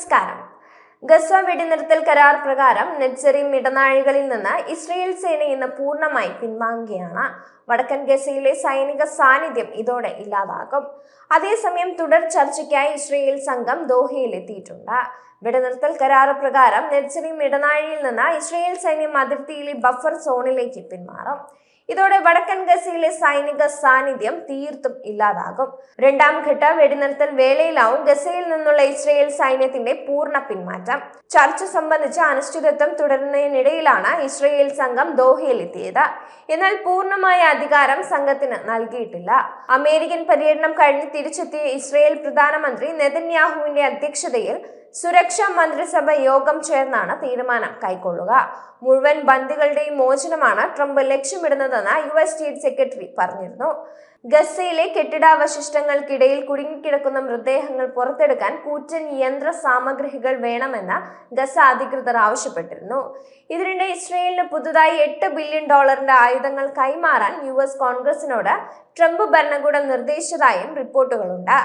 నమస్కారం ഗസ വെടിനിർത്തൽ കരാർ പ്രകാരം നെറ്റ്സറിം ഇടനാഴികളിൽ നിന്ന് ഇസ്രയേൽ സേന ഇന്ന് പൂർണമായി പിൻവാങ്ങുകയാണ്. വടക്കൻ ഗസയിലെ സൈനിക സാന്നിധ്യം ഇതോടെ ഇല്ലാതാകും. അതേസമയം തുടർ ചർച്ചയ്ക്കായി ഇസ്രയേൽ സംഘം ദോഹയിൽ എത്തിയിട്ടുണ്ട് വെടിനിർത്തൽ കരാർ പ്രകാരം നെറ്റ്സറിം ഇടനാഴിയിൽ നിന്ന് ഇസ്രയേൽ സൈന്യം അതിർത്തിയിലെ ബഫർ സോണിലേക്ക് പിന്മാറും ഇതോടെ വടക്കൻ ഗസയിലെ സൈനിക സാന്നിധ്യം തീർത്തും ഇല്ലാതാകും. രണ്ടാം ഘട്ട വെടിനിർത്തൽ വേളയിലാവും ഗസയിൽ നിന്നുള്ള ഇസ്രയേൽ സൈന്യത്തിന്റെ പൂർണ പിന്മാറ്റം ചർച്ച സംബന്ധിച്ച അനിശ്ചിതത്വം തുടരുന്നതിനിടയിലാണ് ഇസ്രയേൽ സംഘം ദോഹയിലെത്തിയത്. എന്നാൽ പൂർണമായ അധികാരം സംഘത്തിന് നൽകിയിട്ടില്ല. അമേരിക്കൻ പര്യടനം കഴിഞ്ഞ് തിരിച്ചെത്തിയ ഇസ്രയേൽ പ്രധാനമന്ത്രി നെതന്യാഹുവിന്റെ അധ്യക്ഷതയിൽ സുരക്ഷാ മന്ത്രിസഭ യോഗം ചേർന്നാണ് തീരുമാനം കൈക്കൊള്ളുക. മുഴുവൻ ബന്ദികളുടെയും മോചനമാണ് ട്രംപ് ലക്ഷ്യമിടുന്നതെന്ന് യു എസ് സ്റ്റേറ്റ് സെക്രട്ടറി പറഞ്ഞിരുന്നു. ഗസയിലെ കെട്ടിടാവശിഷ്ടങ്ങൾക്കിടയിൽ കുടുങ്ങിക്കിടക്കുന്ന മൃതദേഹങ്ങൾ പുറത്തെടുക്കാൻ കൂറ്റൻ യന്ത്ര സാമഗ്രികൾ വേണമെന്ന് ഗസ അധികൃതർ ആവശ്യപ്പെട്ടിരുന്നു. ഇതിനിടെ ഇസ്രയേലിന് പുതുതായി എട്ട് ബില്യൺ ഡോളറിന്റെ ആയുധങ്ങൾ കൈമാറാൻ യു എസ് കോൺഗ്രസിനോട് ട്രംപ് ഭരണകൂടം നിർദ്ദേശിച്ചതായും റിപ്പോർട്ടുകളുണ്ട്.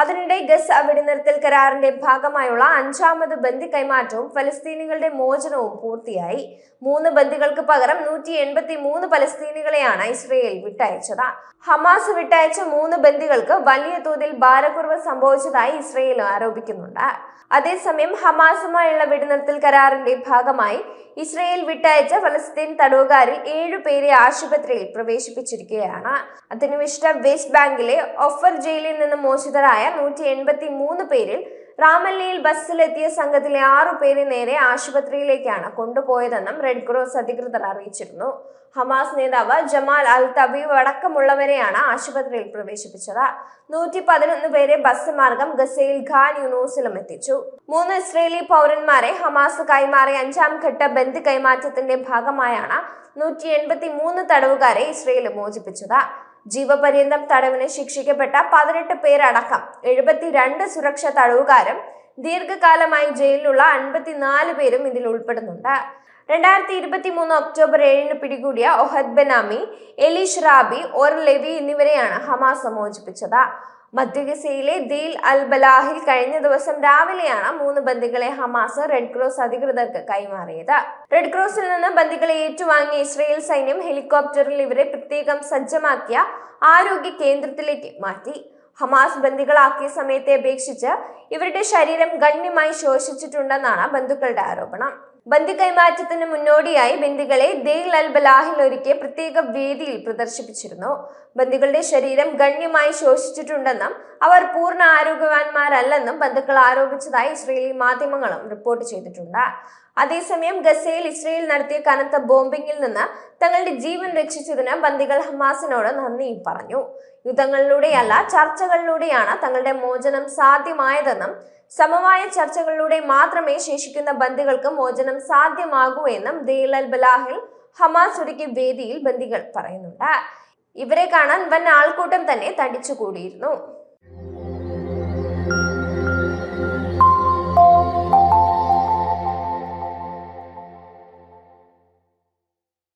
അതിനിടെ ഗസ വെടിനിർത്തൽ കരാറിന്റെ ഭാഗമായുള്ള അഞ്ചാമത് ബന്ദി കൈമാറ്റവും ഫലസ്തീനികളുടെ മോചനവും പൂർത്തിയായി. മൂന്ന് ബന്ദികൾക്ക് പകരം നൂറ്റി എൺപത്തി മൂന്ന് ഫലസ്തീനികളെയാണ് ഇസ്രയേൽ വിട്ടയച്ചത്. ഹമാസ് വിട്ടയച്ച മൂന്ന് ബന്ദികൾക്ക് വലിയ തോതിൽ ഭാരക്കുറവ് സംഭവിച്ചതായി ഇസ്രയേൽ ആരോപിക്കുന്നുണ്ട്. അതേസമയം ഹമാസുമായുള്ള വെടിനിർത്തൽ കരാറിന്റെ ഭാഗമായി ഇസ്രയേൽ വിട്ടയച്ച ഫലസ്തീൻ തടവുകാരിൽ ഏഴു പേരെ ആശുപത്രിയിൽ പ്രവേശിപ്പിച്ചിരിക്കുകയാണ്. അതിനുവിഷ്ട വെസ്റ്റ് ബാങ്കിലെ ഒഫർ ജയിലിൽ നിന്ന് മോചിതരായ നൂറ്റി എൺപത്തി മൂന്ന് പേരിൽ റാമല്ലയിൽ ബസ്സിലെത്തിയ സംഘത്തിലെ ആറു പേരെ നേരെ ആശുപത്രിയിലേക്കാണ് കൊണ്ടുപോയതെന്നും റെഡ് ക്രോസ് അധികൃതർ അറിയിച്ചിരുന്നു. ഹമാസ് നേതാവ് ജമാൽ അൽ തബീബ് അടക്കമുള്ളവരെയാണ് ആശുപത്രിയിൽ പ്രവേശിപ്പിച്ചത്. നൂറ്റി പതിനൊന്ന് പേരെ ബസ് മാർഗം ഗസയിൽ ഖാൻ യൂണൂസിലും എത്തിച്ചു. മൂന്ന് ഇസ്രേലി പൗരന്മാരെ ഹമാസ് കൈമാറിയ അഞ്ചാം ഘട്ട ബന്ദ് കൈമാറ്റത്തിന്റെ ഭാഗമായാണ് നൂറ്റി എൺപത്തി മൂന്ന് തടവുകാരെ ഇസ്രയേൽ മോചിപ്പിച്ചത്. ജീവപര്യന്തം തടവിന് ശിക്ഷിക്കപ്പെട്ട പതിനെട്ട് പേരടക്കം എഴുപത്തിരണ്ട് സുരക്ഷ തടവുകാരും ദീർഘകാലമായി ജയിലിലുള്ള അൻപത്തിനാല് പേരും ഇതിൽ ഉൾപ്പെടുന്നുണ്ട്. രണ്ടായിരത്തി ഇരുപത്തി മൂന്ന് ഒക്ടോബർ ഏഴിന് പിടികൂടിയ ഒഹദ് ബെനാമി എലി റാബി ഒർ ലെവി എന്നിവരെയാണ് ഹമാസ് മോചിപ്പിച്ചത് മധ്യഗസയിലെ ദീൽ അൽ ബലാഹിൽ കഴിഞ്ഞ ദിവസം രാവിലെയാണ് മൂന്ന് ബന്ദികളെ ഹമാസ് റെഡ് ക്രോസ് അധികൃതർക്ക് കൈമാറിയത്. റെഡ് ക്രോസിൽ നിന്ന് ബന്ദികളെ ഏറ്റുവാങ്ങിയ ഇസ്രയേൽ സൈന്യം ഹെലികോപ്റ്ററിൽ ഇവരെ പ്രത്യേകം സജ്ജമാക്കിയ ആരോഗ്യ കേന്ദ്രത്തിലേക്ക് മാറ്റി. ഹമാസ് ബന്ദികളാക്കിയ സമയത്തെ അപേക്ഷിച്ച് ഇവരുടെ ശരീരം ഗണ്യമായി ശോഷിച്ചിട്ടുണ്ടെന്നാണ് ബന്ധുക്കളുടെ ആരോപണം. ബന്ദി കൈമാറ്റത്തിന് മുന്നോടിയായി ബന്ദികളെ ദെയ്ൽ അൽ ബലാഹിൽ ഒരുക്കിയ പ്രത്യേക വേദിയിൽ പ്രദർശിപ്പിച്ചിരുന്നു. ബന്ദികളുടെ ശരീരം ഗണ്യമായി ശോഷിച്ചിട്ടുണ്ടെന്നും അവർ പൂർണ ആരോഗ്യവാന്മാരല്ലെന്നും ബന്ധുക്കൾ ആരോപിച്ചതായി ഇസ്രയേലി മാധ്യമങ്ങളും റിപ്പോർട്ട് ചെയ്തിട്ടുണ്ട്. അതേസമയം ഗസയിൽ ഇസ്രയേൽ നടത്തിയ കനത്ത ബോംബിംഗിൽ നിന്ന് തങ്ങളുടെ ജീവൻ രക്ഷിച്ചതിന് ബന്ദികൾ ഹമാസിനോട് നന്ദി പറഞ്ഞു. യുദ്ധങ്ങളിലൂടെയല്ല ചർച്ചകളിലൂടെയാണ് തങ്ങളുടെ മോചനം സാധ്യമായതെന്നും സമവായ ചർച്ചകളിലൂടെ മാത്രമേ ശേഷിക്കുന്ന ബന്ദികൾക്ക് മോചനം സാധ്യമാകൂ എന്നും ദീൽ അൽ ബലാഹിൽ ഹമാസ് ഒരുക്കിയ വേദിയിൽ ബന്ദികൾ പറയുന്നുണ്ട്. ഇവരെ കാണാൻ വൻ ആൾക്കൂട്ടം തന്നെ തടിച്ചുകൂടിയിരുന്നു.